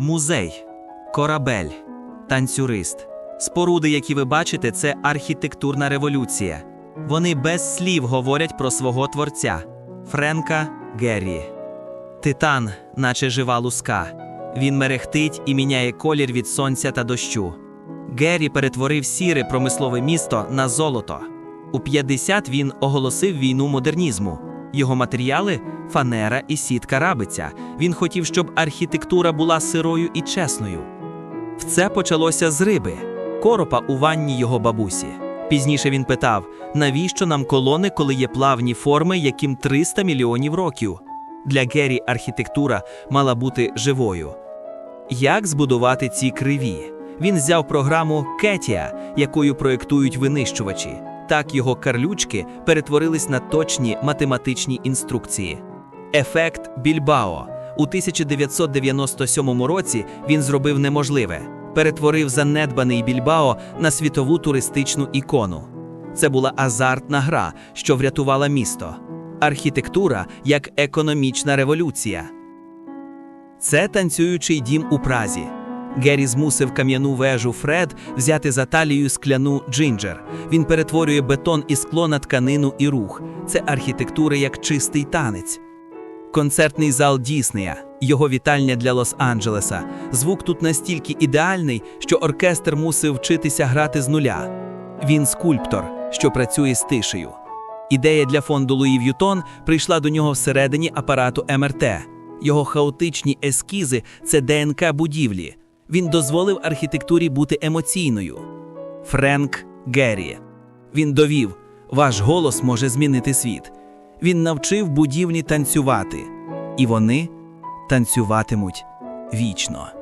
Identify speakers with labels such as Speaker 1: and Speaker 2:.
Speaker 1: Музей, корабель, танцюрист. Споруди, які ви бачите, це архітектурна революція. Вони без слів говорять про свого творця Френка Геррі. Титан, наче жива луска. Він мерехтить і міняє колір від сонця та дощу. Геррі перетворив сіре промислове місто на золото. У 50 він оголосив війну модернізму. Його матеріали фанера і сітка рабиця. Він хотів, щоб архітектура була сирою і чесною. Все почалося з риби, коропа у ванні його бабусі. Пізніше він питав, навіщо нам колони, коли є плавні форми, яким 300 мільйонів років. Для Геррі архітектура мала бути живою. Як збудувати ці криві? Він взяв програму Кетія, якою проєктують винищувачі. Так його карлючки перетворились на точні математичні інструкції. Ефект Більбао. У 1997 році він зробив неможливе перетворив занедбаний Більбао на світову туристичну ікону. Це була азартна гра, що врятувала місто. Архітектура як економічна революція. Це танцюючий дім у Празі. Геррі змусив кам'яну вежу Фред взяти за талію скляну Джинджер. Він перетворює бетон і скло на тканину і рух. Це архітектура як чистий танець. Концертний зал Діснея, його вітальня для Лос-Анджелеса. Звук тут настільки ідеальний, що оркестр мусив вчитися грати з нуля. Він скульптор, що працює з тишею. Ідея для фонду Луї В'ютон прийшла до нього всередині апарату МРТ. Його хаотичні ескізи це ДНК будівлі. Він дозволив архітектурі бути емоційною. Френк Геррі. Він довів, ваш голос може змінити світ. Він навчив будівлі танцювати, і вони танцюватимуть вічно.